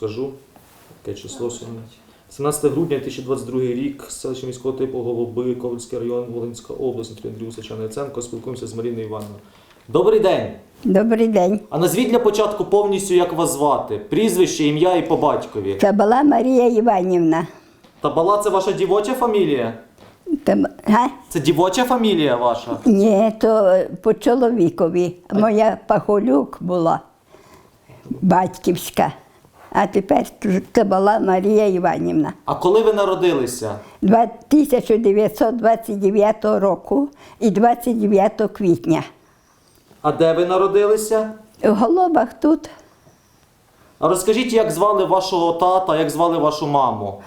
скажу. Яке число сьогодні? 17 грудня 2022 рік, селище міського типу Голуби, Ковальський район, Волинська область, Андрій Андрій Сачана Яценко. Спілкуємося з Маріною Івановною. Добрий день! Добрий день. А назвіть для початку повністю, як вас звати. Прізвище, ім'я і по батькові. Це була Марія Іванівна. Табала це ваша дівоча фамілія? Та, га? Це дівоча фамілія ваша? Ні, то по чоловікові. Моя Пахолюк була батьківська. А тепер це була Марія Іванівна. А коли ви народилися? 1929 року і 29 квітня. А де ви народилися? В Голобах тут А розкажіть, як звали вашого тата, як звали вашу маму?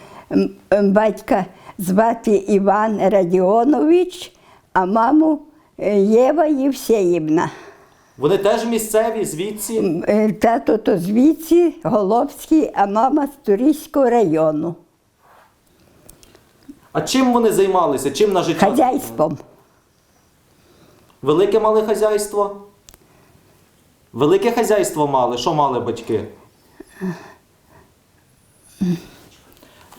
батька звати Іван Радіонович, а маму е, Єва Євсеївна. Вони теж місцеві, звідси? Е, Тато то звідси, Голобський, а мама з Турійського району. А чим вони займалися? Чим на життя? Хазяйством. Велике мали хазяйство? Велике хазяйство мали. Що мали батьки?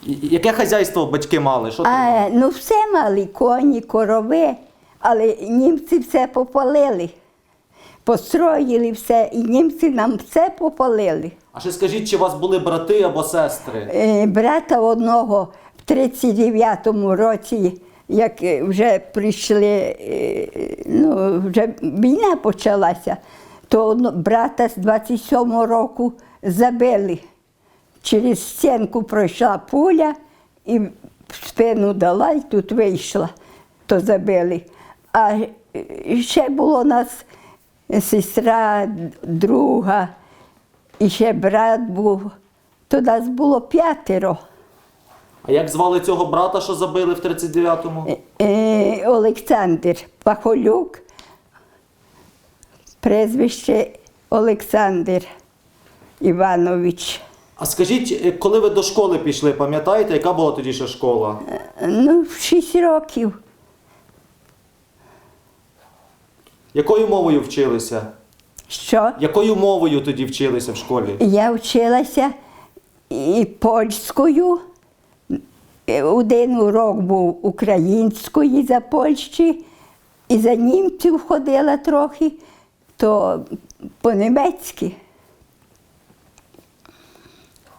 Яке хазяйство батьки мали? Що? А, ну все мали, коні, корови, але німці все попалили. Построїли все, і німці нам все попалили. А ще скажіть, чи у вас були брати або сестри? Е, Брата одного в 39-му році, як е, вже прийшли, е, ну, вже війна почалася, то одно- брата з 27-го року забили. Через стінку пройшла пуля і в спину дала, і тут вийшла, то забили. А е, ще було нас сестра, друга, і ще брат був. То нас було п'ятеро. А як звали цього брата, що забили в 39-му? Е, е, Олександр Пахолюк, прізвище Олександр Іванович. А скажіть, е, коли ви до школи пішли, пам'ятаєте, яка була тоді ще школа? Е, Ну, в шість років. Якою мовою вчилися? Що? Якою мовою тоді вчилися в школі? Я вчилася і польською. Один урок був української за Польщі, і за німців ходила трохи, то по-німецьки.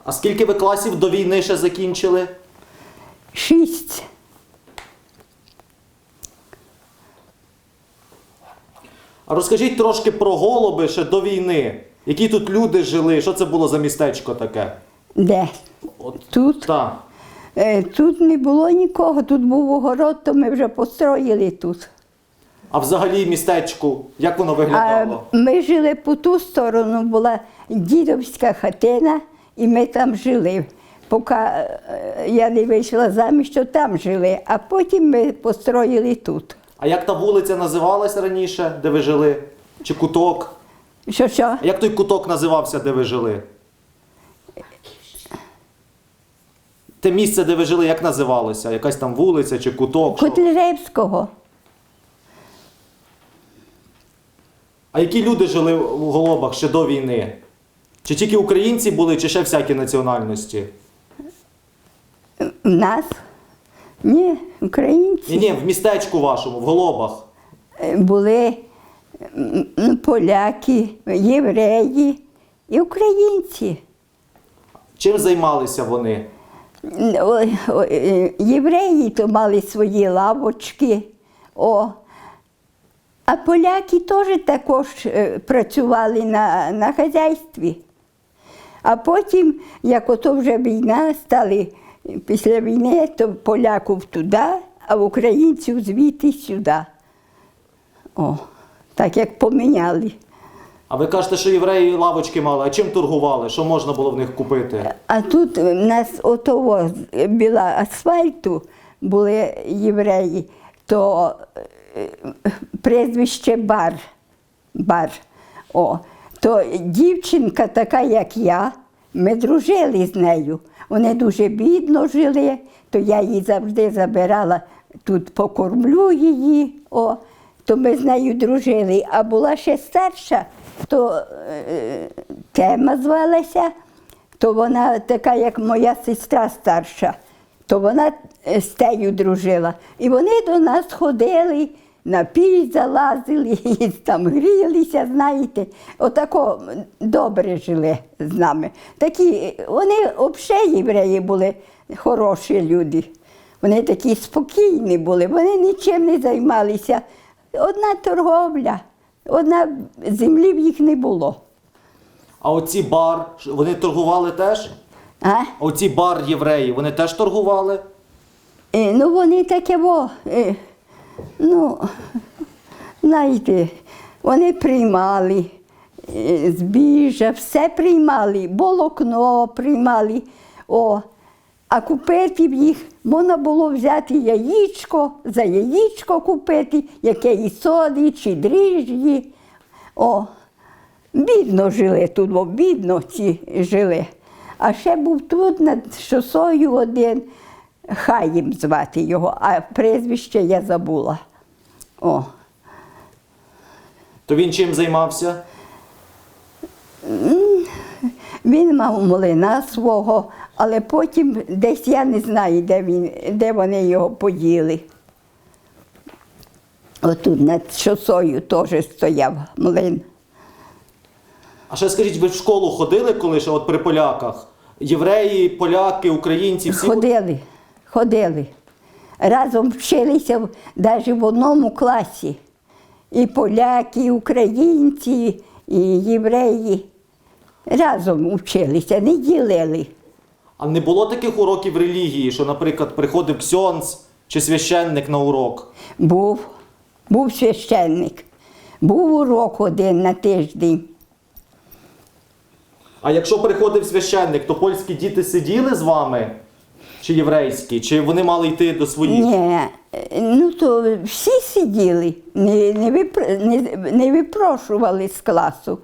А скільки ви класів до війни ще закінчили? Шість. А розкажіть трошки про голуби ще до війни. Які тут люди жили? Що це було за містечко таке? Де? От Тут? так. Е, Тут не було нікого, тут був огород, то ми вже построїли тут. А взагалі містечку, як воно А виглядало? ми жили по ту сторону, була дідовська хатина, і ми там жили. Поки е, я не вийшла заміж, то там жили, а потім ми построїли тут. А як та вулиця називалась раніше, де ви жили? Чи куток? Що що? А як той куток називався, де ви жили? Те місце, де ви жили, як називалося? Якась там вулиця чи куток? що? Котляревського. А які люди жили в Голобах ще до війни? Чи тільки українці були, чи ще всякі національності? У нас? Ні, українці. Ні, ні, в містечку вашому, в Голобах. Е, були м, м, поляки, євреї і українці. Чим займалися вони? О, о, е, Євреї то мали свої лавочки. О. А поляки теж також е, працювали на, на хазяйстві. А потім, як ото вже війна, стали після війни, то поляків туди, а українців звідти сюди. О, так як поміняли. А ви кажете, що євреї лавочки мали, а чим торгували? Що можна було в них купити? А тут в нас отого біля асфальту були євреї, то е, прізвище бар. бар. О, то дівчинка така, як я, ми дружили з нею. Вони дуже бідно жили, то я її завжди забирала, тут покормлю її. О, то ми з нею дружили. А була ще старша, то е, тема звалася то вона така, як моя сестра старша, то вона е, з тею дружила. І вони до нас ходили, на піч залазили, і там грілися, знаєте. Отако добре жили з нами. Такі, вони взагалі євреї були хороші люди. Вони такі спокійні були, вони нічим не займалися. Одна торговля, одна землі в їх не було. А оці бар, вони торгували теж? А? Оці бар євреї, вони теж торгували? Е, Ну, вони таке, во, е, ну, знаєте, вони приймали е, збіжжя, все приймали, волокно приймали. О, а купити їх можна було взяти яєчко, за яєчко купити, яке і соди, чи дріжджі. О, бідно жили тут, бо бідно ці жили. А ще був тут над шосою один, Хаїм звати його, а прізвище я забула. О. То він чим займався? Він мав млина свого, але потім десь я не знаю, де, він, де вони його поділи. Отут над шосою теж стояв млин. А ще скажіть, ви в школу ходили коли ще от при поляках? Євреї, поляки, українці, всі. Ходили, ходили. Разом вчилися навіть в одному класі. І поляки, і українці, і євреї. Разом вчилися, не ділили. А не було таких уроків релігії, що, наприклад, приходив ксьонц чи священник на урок? Був, був священник. Був урок один на тиждень. А якщо приходив священник, то польські діти сиділи з вами? Чи єврейські? Чи вони мали йти до своїх? Ні, ну то всі сиділи, не, не, випр- не, не випрошували з класу.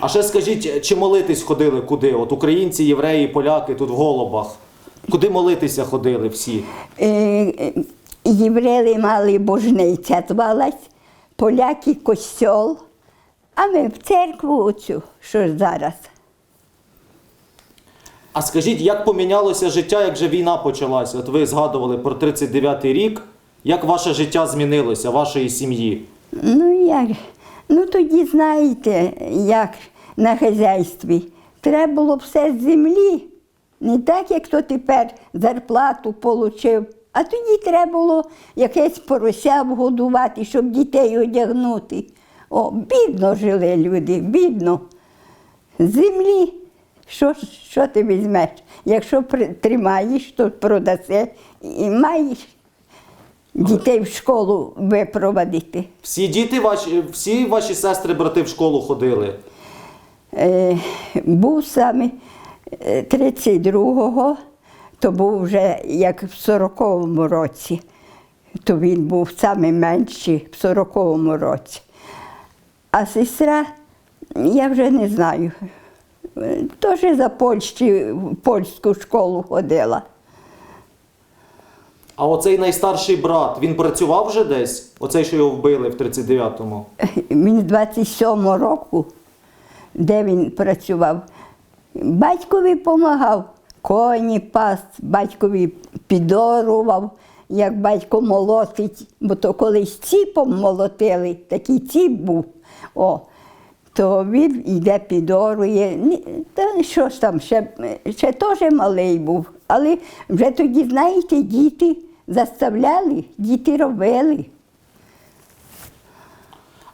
А ще скажіть, чи молитись ходили куди? От українці, євреї, поляки тут в голубах. Куди молитися ходили всі? Е, Євреї мали божниця звалась, поляки костьол, а ми в церкву оцю, що ж зараз. А скажіть, як помінялося життя, як же війна почалася? От ви згадували про 39-й рік. Як ваше життя змінилося, вашої сім'ї? Ну як? Ну тоді знаєте, як на хазяйстві. Треба було все з землі. Не так, як то тепер зарплату отримав. А тоді треба було якесь порося вгодувати, щоб дітей одягнути. О, бідно жили люди, бідно. З землі. Що, що ти візьмеш? Якщо тримаєш, то продаси і маєш дітей в школу випровадити. Всі діти ваші, всі ваші сестри, брати в школу ходили. Е, був саме е, 32-го, то був вже як в 40-му році, то він був саме менший в 40-му році. А сестра, я вже не знаю, е, теж за Польщі в польську школу ходила. А оцей найстарший брат, він працював вже десь? Оцей, що його вбили в 39-му. Він з 27 року, де він працював, батькові допомагав, коні пас, батькові підорував, як батько молотить, бо то колись ціпом молотили, такий ціп був. О, то він йде підорує. Та що ж там, ще, ще теж малий був. Але вже тоді, знаєте, діти заставляли, діти робили.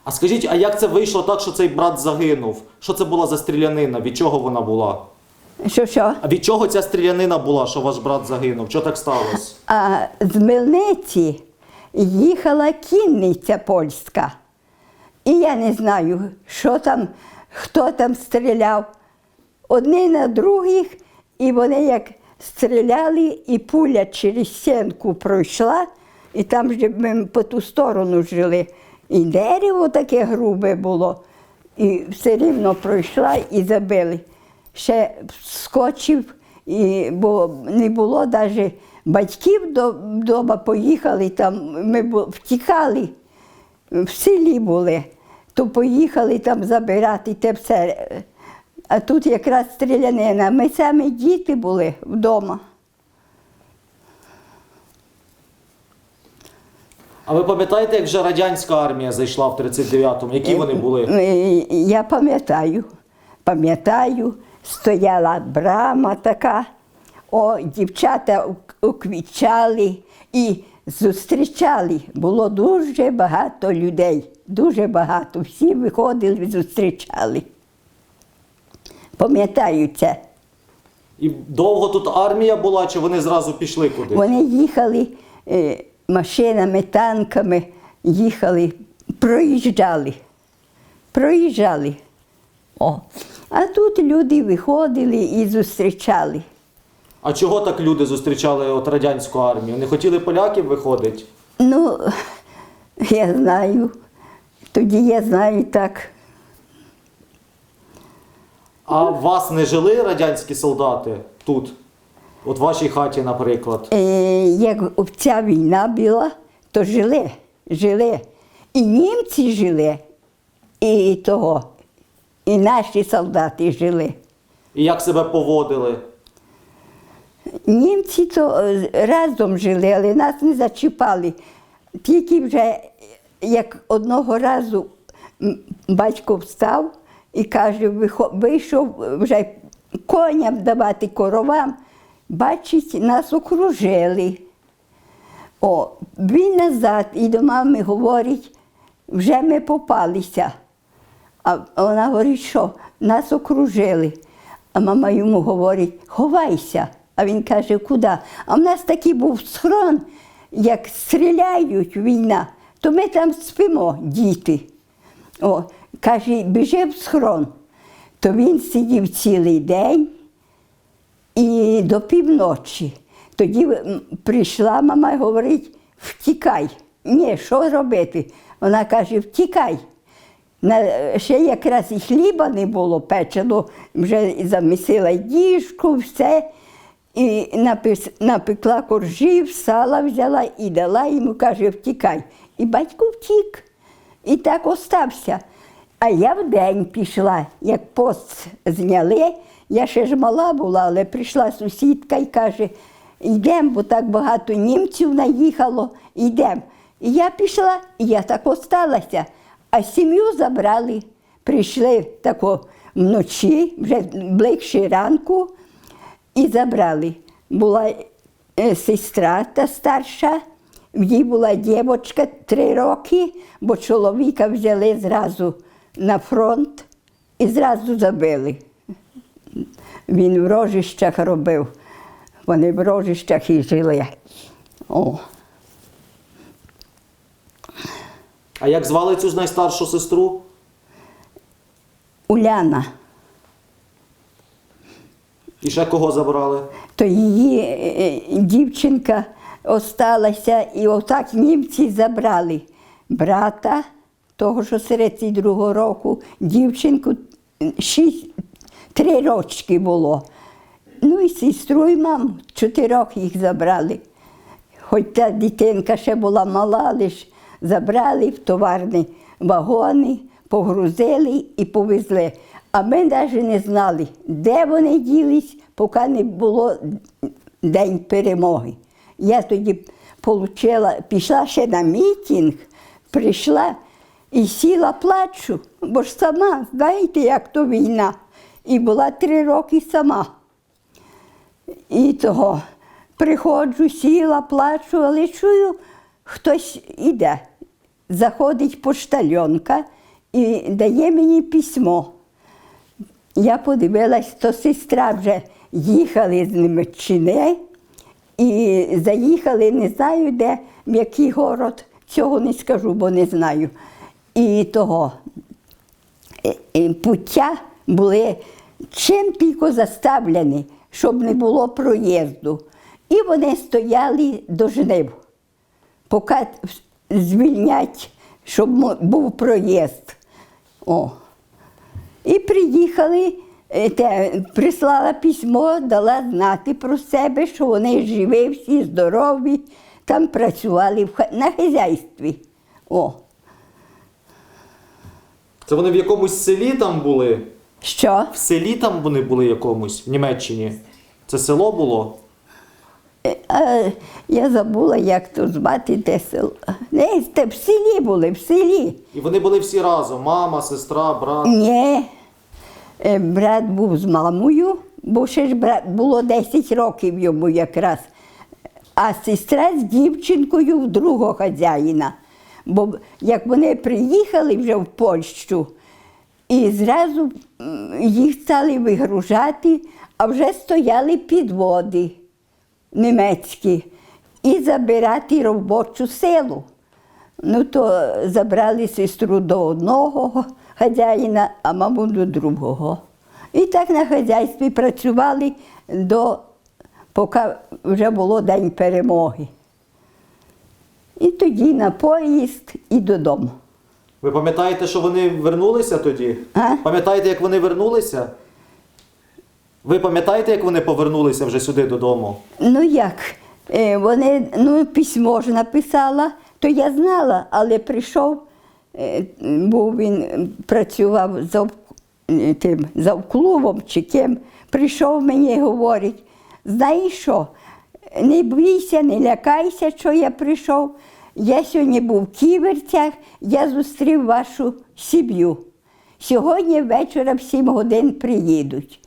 А скажіть, а як це вийшло так, що цей брат загинув? Що це була за стрілянина? Від чого вона була? Що що? А від чого ця стрілянина була, що ваш брат загинув? Що так сталося? А з Мельниці їхала кінниця польська. І я не знаю, що там, хто там стріляв. Одні на других, і вони як стріляли, і пуля через стінку пройшла, і там же ми по ту сторону жили. І дерево таке грубе було, і все рівно пройшла і забили. Ще скочив, і, бо не було навіть батьків до- вдома, поїхали там, ми втікали, в селі були, то поїхали там забирати те все. А тут якраз стрілянина. Ми самі діти були вдома. А ви пам'ятаєте, як вже радянська армія зайшла в 39-му? Які вони були? Е, Я пам'ятаю, пам'ятаю, стояла брама така, о, дівчата уквічали і зустрічали. Було дуже багато людей, дуже багато. Всі виходили зустрічали. Пам'ятаю це. І довго тут армія була, чи вони зразу пішли кудись? Вони їхали е, машинами, танками, їхали, проїжджали. Проїжджали. О. А тут люди виходили і зустрічали. А чого так люди зустрічали от радянську армію? Не хотіли поляків виходити? Ну, я знаю. Тоді я знаю так. А вас не жили радянські солдати тут? От в вашій хаті, наприклад. Е, як ця війна була, то жили, жили. І німці жили, і того, і наші солдати жили. І як себе поводили? Німці то е, разом жили, але нас не зачіпали. Тільки вже як одного разу батько встав і каже, вийшов вже коням давати коровам, бачить, нас окружили. О, він назад і до мами говорить, вже ми попалися. А вона говорить, що нас окружили. А мама йому говорить, ховайся. А він каже, куди? А в нас такий був схрон, як стріляють війна, то ми там спимо, діти. О, каже, біжи в схрон. То він сидів цілий день і до півночі. Тоді прийшла мама і говорить, втікай. Ні, що робити? Вона каже, втікай. Ще якраз і хліба не було печено, вже замісила діжку, все. І напекла коржів, сала взяла і дала йому, каже, втікай. І батько втік. І так остався. А я вдень пішла, як пост зняли. Я ще ж мала була, але прийшла сусідка і каже, йдемо, бо так багато німців наїхало, йдемо. І я пішла, і я так осталася. А сім'ю забрали, прийшли тако вночі, вже ближче ранку, і забрали. Була е, сестра та старша, в їй була дівчинка три роки, бо чоловіка взяли зразу на фронт і зразу забили. Він в рожищах робив. Вони в рожищах і жили. О. А як звали цю найстаршу сестру? Уляна. І ще кого забрали? то її е, дівчинка осталася, і отак німці забрали брата, того, що з 32-го року, дівчинку шість, три рочки було. Ну і сестру, і маму, чотирьох їх забрали. Хоч та дитинка ще була мала, ж забрали в товарні вагони, погрузили і повезли. А ми навіть не знали, де вони ділись, поки не було День перемоги. Я тоді получила, пішла ще на мітинг, прийшла і сіла плачу, бо ж сама, знаєте, як то війна. І була три роки сама. І того приходжу, сіла, плачу, але чую, хтось іде. Заходить поштальонка і дає мені письмо. Я подивилась, то сестра вже їхали з Німеччини і заїхали, не знаю де, в який город, цього не скажу, бо не знаю. І того е, е, пуття були чим тільки заставлені, щоб не було проїзду. І вони стояли до жнив, поки звільнять, щоб був проїзд. О. І приїхали, е, те, прислала письмо, дала знати про себе, що вони живі, всі здорові, там працювали на хазяйстві. О. Це вони в якомусь селі там були? Що? В селі там вони були якомусь, в Німеччині. Це село було? Е, А, я забула, як то звати те село. Не, те в селі були, в селі. І вони були всі разом: мама, сестра, брат. Ні. Е, Брат був з мамою, бо ще ж брат, було 10 років йому якраз. А сестра з дівчинкою в другого хазяїна. Бо як вони приїхали вже в Польщу, і зразу їх стали вигружати, а вже стояли підводи німецькі і забирати робочу силу. Ну, то забрали сестру до одного хазяїна, а маму до другого. І так на хазяйстві працювали до поки вже було День перемоги. І тоді на поїзд і додому. Ви пам'ятаєте, що вони вернулися тоді? А? Пам'ятаєте, як вони вернулися? Ви пам'ятаєте, як вони повернулися вже сюди додому? Ну як? Е, Вони ну, письмо ж написала, то я знала, але прийшов, був він працював за тим завклубом чи ким, прийшов мені і говорить, знаєш що, не бійся, не лякайся, що я прийшов. Я сьогодні був в Ківерцях, я зустрів вашу сім'ю. Сьогодні ввечора в 7 годин приїдуть.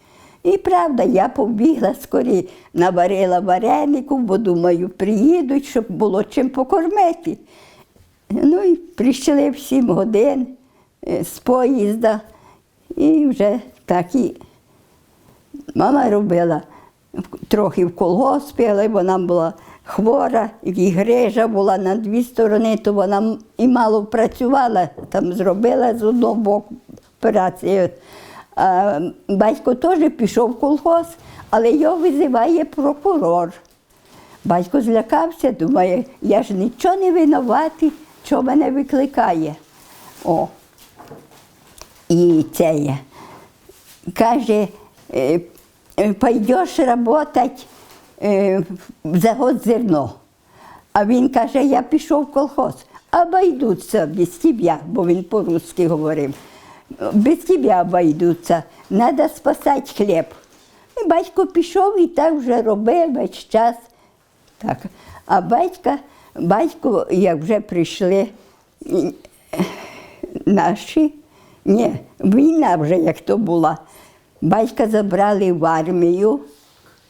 І правда, я побігла скорі, наварила варенику, бо думаю, приїдуть, щоб було чим покормити. Ну і прийшли в 7 годин е, з поїзда, і вже так і мама робила трохи в колгоспі, але вона була хвора, і грижа була на дві сторони, то вона і мало працювала, там зробила з одного боку операцію. А батько теж пішов в колгосп, але його визиває прокурор. Батько злякався, думає, я ж нічого не винуватий, що мене викликає. О. І це є. Каже, е, е, пойдеш работать е, в зерно. А він каже, я пішов в колхоз. Обойдуться без тебе, бо він по-русски говорив. Без тебе обойдуться, треба спасати хліб. І батько пішов і так вже робив весь час. Так. А батька, батько, як вже прийшли наші, ні, війна вже як то була. Батька забрали в армію,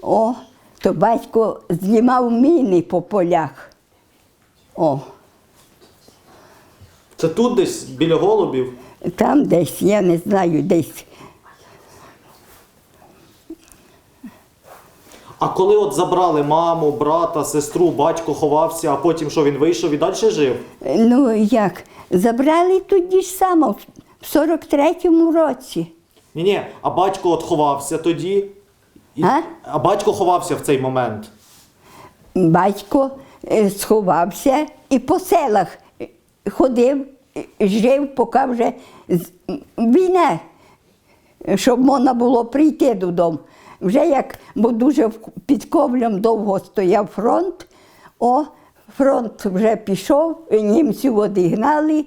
о, то батько знімав міни по полях. О, Це тут десь біля голубів. там десь, я не знаю, десь. А коли от забрали маму, брата, сестру, батько ховався, а потім що він вийшов і далі жив? Ну як, забрали тоді ж само, в 43-му році. Ні, ні, а батько от ховався тоді. І- А? а батько ховався в цей момент. Батько е, сховався і по селах е, ходив, е, жив, поки вже з- війна, е, щоб можна було прийти додому. Вже як, бо дуже під ковлем довго стояв фронт, о, фронт вже пішов, німців одігнали,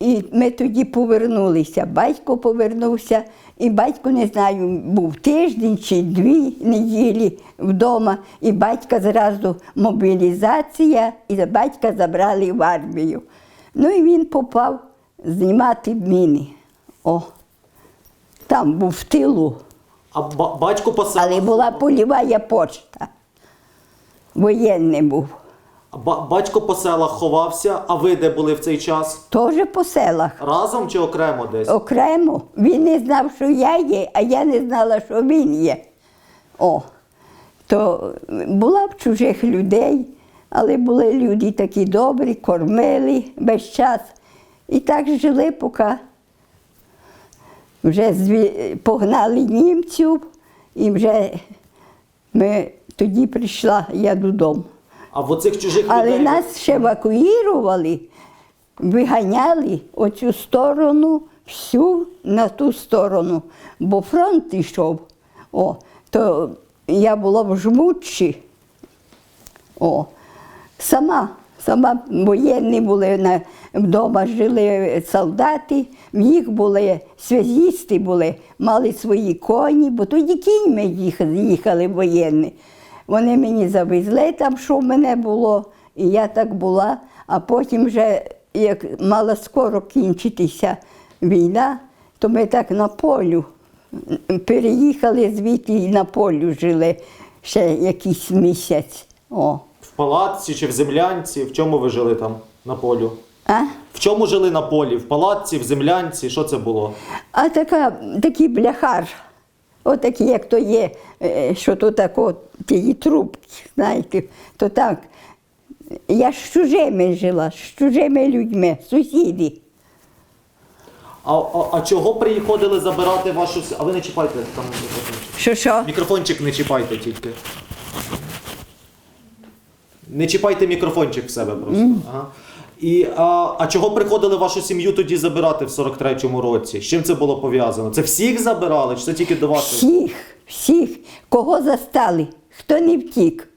і ми тоді повернулися. Батько повернувся, і батько, не знаю, був тиждень чи дві неділі вдома, і батька зразу мобілізація, і батька забрали в армію. Ну і він попав знімати міни. О, там був в тилу, А ба- батько по але була полівая почта. Воєнний був. ба- батько по селах ховався, а ви де були в цей час? Теж по селах. Разом чи окремо десь? окремо. Він не знав, що я є, а я не знала, що він є. О, то була в чужих людей, але були люди такі добрі, кормили весь час. І так жили, поки вже зві- погнали німців, і вже ми тоді прийшла я додому. А в оцих чужих Але нас ще евакуїрували, виганяли оцю сторону, всю на ту сторону, бо фронт йшов. О, то я була в жмутчі. О, сама Сама воєнні були на, вдома жили солдати, в їх були связісти були, мали свої коні, бо тоді кіньми їхали, їхали воєнні. Вони мені завезли там, що в мене було, і я так була. А потім вже, як мала скоро кінчитися війна, то ми так на полю переїхали звідти і на полю жили ще якийсь місяць. О. В палатці чи в землянці? В чому ви жили там на полю? А? В чому жили на полі? В палатці, в землянці? Що це було? А така, такий бляхар, отакий, як то є, е, що то тако, ті трубки, знаєте, то так. Я з чужими жила, з чужими людьми, сусіди. А, а, а чого приходили забирати вашу. с- А ви не чіпайте там мікрофончик. Що що? Мікрофончик не чіпайте тільки. Не чіпайте мікрофончик в себе просто. Ага. І, а, а чого приходили вашу сім'ю тоді забирати в 43-му році? З чим це було пов'язано? Це всіх забирали, чи це тільки до вас? Всіх, всіх, кого застали, хто не втік.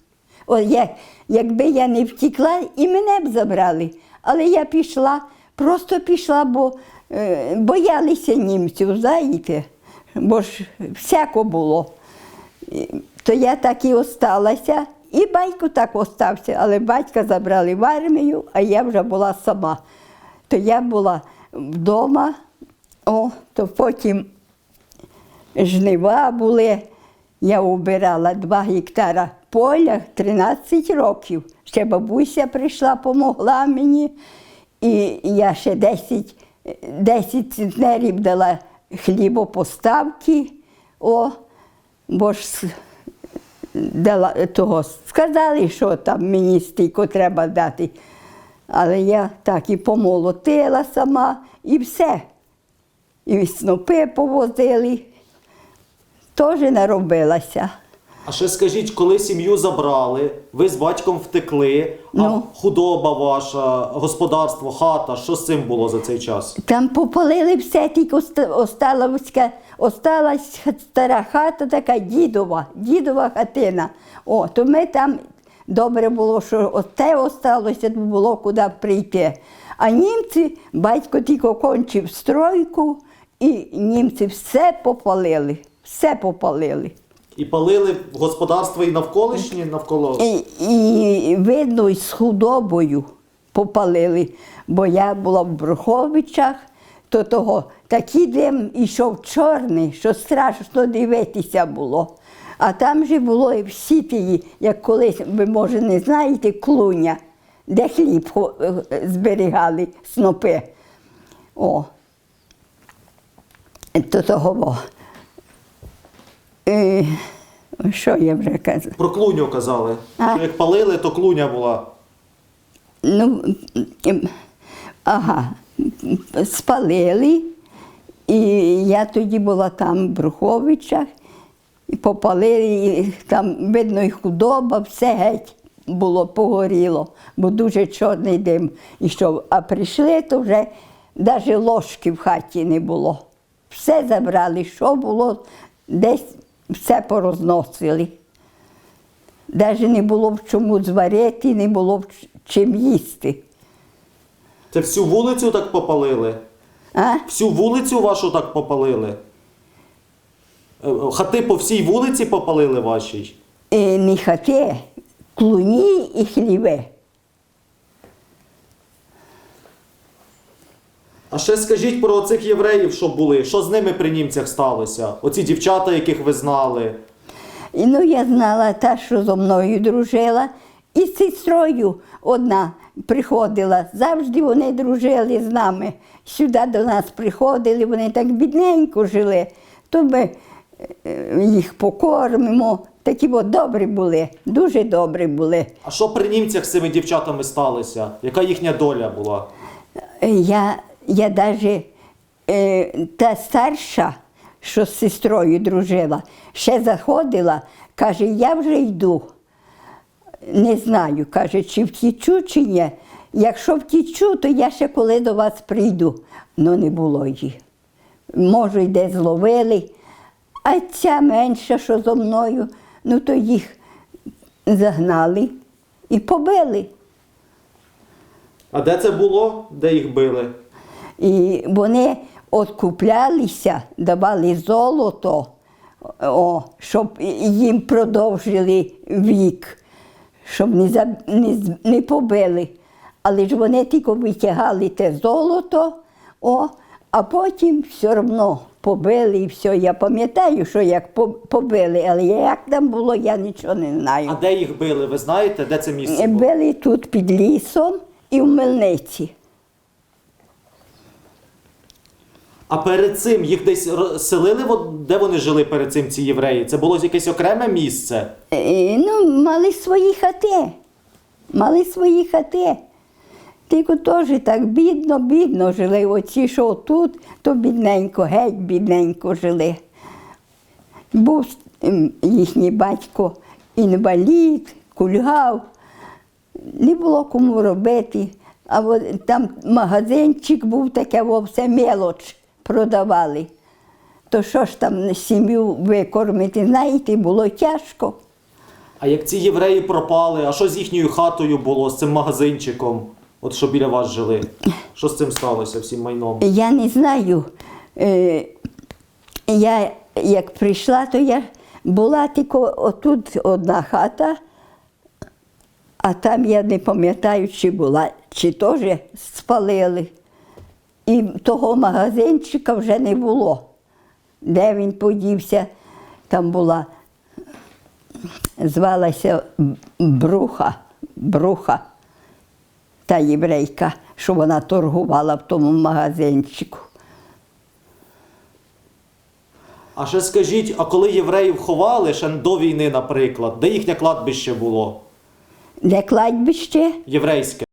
О, я, якби я не втікла, і мене б забрали. Але я пішла, просто пішла, бо е, боялися німців, знаєте, бо ж всяко було. То я так і осталася, і батько так остався, але батька забрали в армію, а я вже була сама. То я була вдома, о, то потім жнива були. Я убирала 2 гектара поля 13 років. Ще бабуся прийшла, помогла мені. І я ще 10, 10 центнерів дала хлібопоставки. О, бо ж дала того. Сказали, що там мені стільки треба дати. Але я так і помолотила сама, і все. І снопи повозили. Теж наробилася. А ще скажіть, коли сім'ю забрали, ви з батьком втекли, а Ну. худоба ваша, господарство, хата, що з цим було за цей час? Там попалили все, тільки оста- осталась, стара хата, така дідова, дідова хатина. О, то ми там добре було, що те осталося, було куди прийти. А німці, батько тільки кончив стройку, і німці все попалили, все попалили. І палили господарство і навколишні навколо. І, і видно, і з худобою попалили, бо я була в Бруховичах, то того такий дим ішов чорний, що страшно дивитися було. А там же було і всі ті, як колись, ви може не знаєте, клуня, де хліб е, зберігали снопи. О. То того. Е, що я вже казала? Про клуню казали. А. Що як палили, то клуня була. Ну, ага, спалили, і я тоді була там в Бруховичах, і попалили, і там, видно, і худоба, все геть було погоріло, бо дуже чорний дим ішов. А прийшли, то вже навіть ложки в хаті не було. Все забрали, що було, десь все порозносили. Навіть не було в чому зварити, не було в чим їсти. Це всю вулицю так попалили? А? Всю вулицю вашу так попалили? Е, е, Хати по всій вулиці попалили вашій? І не хати, клуні і хліви. А ще скажіть про цих євреїв, що були, що з ними при німцях сталося? Оці дівчата, яких ви знали. І ну я знала та, що зо мною дружила, і з сестрою одна приходила. Завжди вони дружили з нами. Сюди до нас приходили, вони так бідненько жили. То ми е, їх покормимо. Такі от добрі були, дуже добрі були. А що при німцях з цими дівчатами сталося? Яка їхня доля була? Я, я даже е, та старша, що з сестрою дружила, ще заходила, каже, я вже йду. Не знаю, каже, чи втічу, чи ні. Якщо втічу, то я ще коли до вас прийду. Ну не було її. Може, й де зловили. А ця менша, що зо мною, ну то їх загнали і побили. А де це було? Де їх били? І вони откуплялися, давали золото, о, щоб їм продовжили вік, щоб не, за, не, не побили. Але ж вони тільки витягали те золото, о, а потім все одно побили і все. Я пам'ятаю, що як побили, але як там було, я нічого не знаю. А де їх били? Ви знаєте, де це місце було? Били тут під лісом і в Мельниці. А перед цим їх десь ро- селили, де вони жили перед цим, ці євреї? Це було якесь окреме місце? Е, Ну, мали свої хати. Мали свої хати. Тільки теж так бідно, бідно жили. Оці, що тут, то бідненько, геть бідненько жили. Був їхній батько інвалід, кульгав, не було кому робити. А от там магазинчик був таке, все мелоч продавали. То що ж там сім'ю викормити, знаєте, було тяжко. А як ці євреї пропали, а що з їхньою хатою було, з цим магазинчиком? От що біля вас жили? Що з цим сталося, всім майном? Я не знаю. Е, Я як прийшла, то я була тільки отут одна хата, а там я не пам'ятаю, чи була, чи теж спалили. І того магазинчика вже не було. Де він подівся, там була, звалася Бруха, Бруха, та єврейка, що вона торгувала в тому магазинчику. А ще скажіть, а коли євреїв ховали, ще до війни, наприклад, де їхнє кладбище було? Де кладбище? Єврейське.